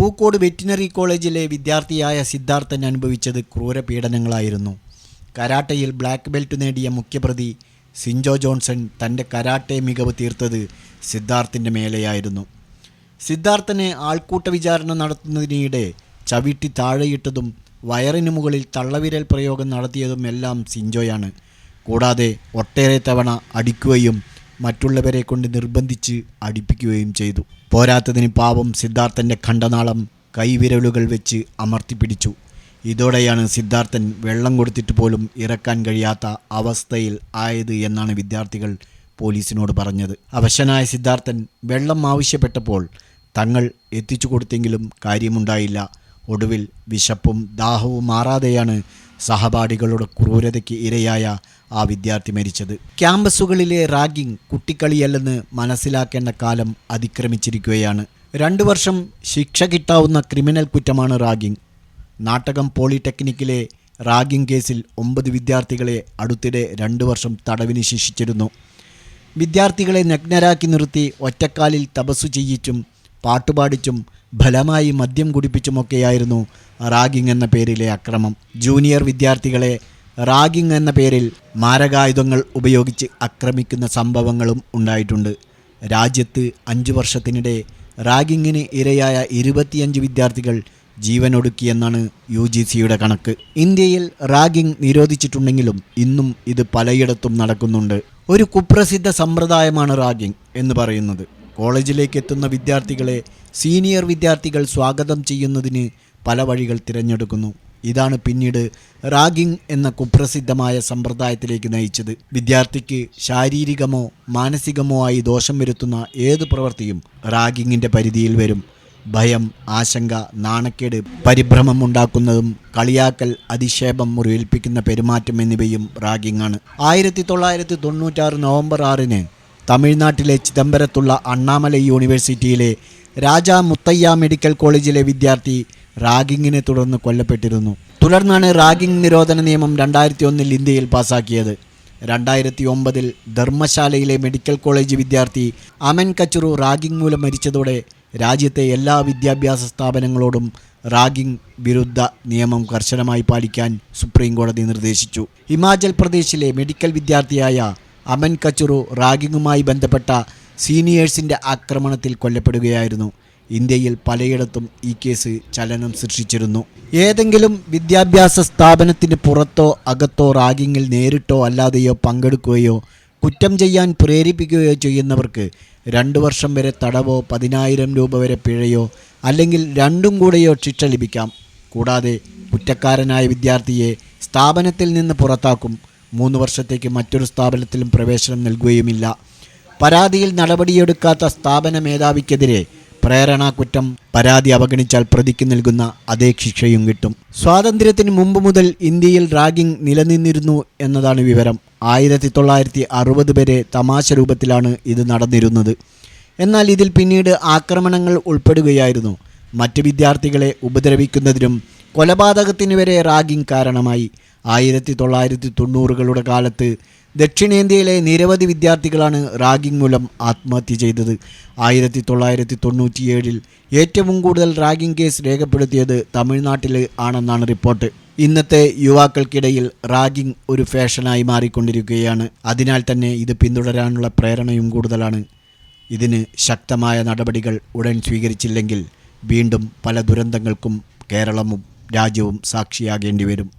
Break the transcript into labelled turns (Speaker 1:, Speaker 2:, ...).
Speaker 1: Pookode veterinary കോളേജിലെ വിദ്യാർത്ഥിയായ സിദ്ധാർത്ഥൻ അനുഭവിച്ചത് ക്രൂരപീഡനങ്ങളായിരുന്നു കരാട്ടയിൽ ബ്ലാക്ക് ബെൽറ്റ് നേടിയ മുഖ്യപ്രതി സിൻജോ ജോൺസൺ തന്റെ കരാട്ടെ മികവ് തീർത്തത് സിദ്ധാർത്ഥിന്റെ മേലെയായിരുന്നു. സിദ്ധാർത്ഥനെ ആൾക്കൂട്ട വിചാരണ നടത്തുന്നതിനിടെ ചവിട്ടി താഴെയിട്ടതും വയറിന് മുകളിൽ തള്ളവിരൽ പ്രയോഗം നടത്തിയതും എല്ലാം സിൻജോയാണ്. കൂടാതെ ഒട്ടേറെ തവണ അടിക്കുകയും മറ്റുള്ളവരെ കൊണ്ട് നിർബന്ധിച്ച് അടിപ്പിക്കുകയും ചെയ്തു. പോരാത്തതിന് പാപം സിദ്ധാർത്ഥന്റെ ഖണ്ഡനാളം കൈവിരലുകൾ വെച്ച് അമർത്തിപ്പിടിച്ചു. ഇതോടെയാണ് സിദ്ധാർത്ഥൻ വെള്ളം കൊടുത്തിട്ട് പോലും ഇറക്കാൻ കഴിയാത്ത അവസ്ഥയിൽ ആയത് എന്നാണ് വിദ്യാർത്ഥികൾ പോലീസിനോട് പറഞ്ഞത്. അവശനായ സിദ്ധാർത്ഥൻ വെള്ളം ആവശ്യപ്പെട്ടപ്പോൾ തങ്ങൾ എത്തിച്ചു കൊടുത്തെങ്കിലും കാര്യമുണ്ടായില്ല. ഒടുവിൽ വിശപ്പും ദാഹവും മാറാതെയാണ് സഹപാഠികളുടെ ക്രൂരതയ്ക്ക് ഇരയായ ആ വിദ്യാർത്ഥി മരിച്ചത്. ക്യാമ്പസുകളിലെ റാഗിംഗ് കുട്ടിക്കളിയല്ലെന്ന് മനസ്സിലാക്കേണ്ട കാലം അതിക്രമിച്ചിരിക്കുകയാണ്. രണ്ടു വർഷം ശിക്ഷ കിട്ടാവുന്ന ക്രിമിനൽ കുറ്റമാണ് റാഗിംഗ്. നാട്ടകം പോളിടെക്നിക്കിലെ റാഗിംഗ് കേസിൽ ഒമ്പത് വിദ്യാർത്ഥികളെ അടുത്തിടെ രണ്ടു വർഷം തടവിന് ശിക്ഷിച്ചിരുന്നു. വിദ്യാർത്ഥികളെ നഗ്നരാക്കി നിർത്തി ഒറ്റക്കാലിൽ തപസ്സു ചെയ്യിച്ചും പാട്ടുപാടിച്ചും ഫലമായി മദ്യം കുടിപ്പിച്ചുമൊക്കെയായിരുന്നു റാഗിംഗ് എന്ന പേരിലെ അക്രമം. ജൂനിയർ വിദ്യാർത്ഥികളെ റാഗിംഗ് എന്ന പേരിൽ മാരകായുധങ്ങൾ ഉപയോഗിച്ച് ആക്രമിക്കുന്ന സംഭവങ്ങളും ഉണ്ടായിട്ടുണ്ട്. രാജ്യത്ത് അഞ്ചു വർഷത്തിനിടെ റാഗിങ്ങിന് ഇരയായ ഇരുപത്തിയഞ്ച് വിദ്യാർത്ഥികൾ ജീവനൊടുക്കിയെന്നാണ് യു ജി സിയുടെ കണക്ക്. ഇന്ത്യയിൽ റാഗിംഗ് നിരോധിച്ചിട്ടുണ്ടെങ്കിലും ഇന്നും ഇത് പലയിടത്തും നടക്കുന്നുണ്ട്. ഒരു കുപ്രസിദ്ധ സമ്പ്രദായമാണ് റാഗിംഗ് എന്ന് പറയുന്നത്. കോളേജിലേക്ക് എത്തുന്ന വിദ്യാർത്ഥികളെ സീനിയർ വിദ്യാർത്ഥികൾ സ്വാഗതം ചെയ്യുന്നതിന് പല വഴികൾ തിരഞ്ഞെടുക്കുന്നു. ഇതാണ് പിന്നീട് റാഗിംഗ് എന്ന കുപ്രസിദ്ധമായ സമ്പ്രദായത്തിലേക്ക് നയിച്ചത്. വിദ്യാർത്ഥിക്ക് ശാരീരികമോ മാനസികമോ ആയി ദോഷം വരുത്തുന്ന ഏത് പ്രവൃത്തിയും റാഗിങ്ങിന്റെ പരിധിയിൽ വരും. ഭയം ആശങ്ക നാണക്കേട് പരിഭ്രമം ഉണ്ടാക്കുന്നതും കളിയാക്കൽ അധിക്ഷേപം മുറിവേൽപ്പിക്കുന്ന പെരുമാറ്റം എന്നിവയും റാഗിംഗ് ആണ് ആയിരത്തി തൊള്ളായിരത്തി തൊണ്ണൂറ്റാറ് നവംബർ ആറിന് തമിഴ്നാട്ടിലെ ചിദംബരത്തുള്ള അണ്ണാമല യൂണിവേഴ്സിറ്റിയിലെ രാജാ മുത്തയ്യ മെഡിക്കൽ കോളേജിലെ വിദ്യാർത്ഥി റാഗിങ്ങിനെ തുടർന്ന് കൊല്ലപ്പെട്ടിരുന്നു. തുടർന്നാണ് റാഗിംഗ് നിരോധന നിയമം രണ്ടായിരത്തി ഒന്നിൽ ഇന്ത്യയിൽ പാസാക്കിയത്. രണ്ടായിരത്തി ഒമ്പതിൽ ധർമ്മശാലയിലെ മെഡിക്കൽ കോളേജ് വിദ്യാർത്ഥി അമൻ കച്ചുറു റാഗിംഗ് മൂലം മരിച്ചതോടെ രാജ്യത്തെ എല്ലാ വിദ്യാഭ്യാസ സ്ഥാപനങ്ങളോടും റാഗിംഗ് വിരുദ്ധ നിയമം കർശനമായി പാലിക്കാൻ സുപ്രീം കോടതി നിർദ്ദേശിച്ചു. ഹിമാചൽ പ്രദേശിലെ മെഡിക്കൽ വിദ്യാർത്ഥിയായ അമൻ കച്ചുറു റാഗിങ്ങുമായി ബന്ധപ്പെട്ട സീനിയേഴ്സിന്റെ ആക്രമണത്തിൽ കൊല്ലപ്പെടുകയായിരുന്നു. ഇന്ത്യയിൽ പലയിടത്തും ഈ കേസ് ചലനം സൃഷ്ടിച്ചിരുന്നു. ഏതെങ്കിലും വിദ്യാഭ്യാസ സ്ഥാപനത്തിന് പുറത്തോ അകത്തോ റാഗിങ്ങിൽ നേരിട്ടോ അല്ലാതെയോ പങ്കെടുക്കുകയോ കുറ്റം ചെയ്യാൻ പ്രേരിപ്പിക്കുകയോ ചെയ്യുന്നവർക്ക് രണ്ട് വർഷം വരെ തടവോ പതിനായിരം രൂപ വരെ പിഴയോ അല്ലെങ്കിൽ രണ്ടും കൂടെയോ ശിക്ഷ ലഭിക്കാം. കൂടാതെ കുറ്റക്കാരനായ വിദ്യാർത്ഥിയെ സ്ഥാപനത്തിൽ നിന്ന് പുറത്താക്കും. മൂന്ന് വർഷത്തേക്ക് മറ്റൊരു സ്ഥാപനത്തിലും പ്രവേശനം നൽകുകയുമില്ല. പരാതിയിൽ നടപടിയെടുക്കാത്ത സ്ഥാപന മേധാവിക്കെതിരെ പ്രേരണ കുറ്റം പരാതി അവഗണിച്ചാൽ പ്രതിക്ക് നൽകുന്ന അതേ ശിക്ഷയും കിട്ടും. സ്വാതന്ത്ര്യത്തിന് മുമ്പ് മുതൽ ഇന്ത്യയിൽ റാഗിംഗ് നിലനിന്നിരുന്നു എന്നതാണ് വിവരം. ആയിരത്തി തൊള്ളായിരത്തി അറുപത് വരെ തമാശ രൂപത്തിലാണ് ഇത് നടന്നിരുന്നത്. എന്നാൽ ഇതിൽ പിന്നീട് ആക്രമണങ്ങൾ ഉൾപ്പെടുകയായിരുന്നു. മറ്റ് വിദ്യാർത്ഥികളെ ഉപദ്രവിക്കുന്നതിനും കൊലപാതകത്തിനു വരെ റാഗിംഗ് കാരണമായി. ആയിരത്തി തൊള്ളായിരത്തി തൊണ്ണൂറുകളുടെ കാലത്ത് ദക്ഷിണേന്ത്യയിലെ നിരവധി വിദ്യാർത്ഥികളാണ് റാഗിംഗ് മൂലം ആത്മഹത്യ ചെയ്തത്. ആയിരത്തി തൊള്ളായിരത്തി തൊണ്ണൂറ്റിയേഴിൽ ഏറ്റവും കൂടുതൽ റാഗിംഗ് കേസ് രേഖപ്പെടുത്തിയത് തമിഴ്നാട്ടിൽ ആണെന്നാണ് റിപ്പോർട്ട്. ഇന്നത്തെ യുവാക്കൾക്കിടയിൽ റാഗിംഗ് ഒരു ഫാഷനായി മാറിക്കൊണ്ടിരിക്കുകയാണ്. അതിനാൽ തന്നെ ഇത് പിന്തുടരാനുള്ള പ്രേരണയും കൂടുതലാണ്. ഇതിന് ശക്തമായ നടപടികൾ ഉടൻ സ്വീകരിച്ചില്ലെങ്കിൽ വീണ്ടും പല ദുരന്തങ്ങൾക്കും കേരളവും രാജ്യവും സാക്ഷിയാകേണ്ടി വരും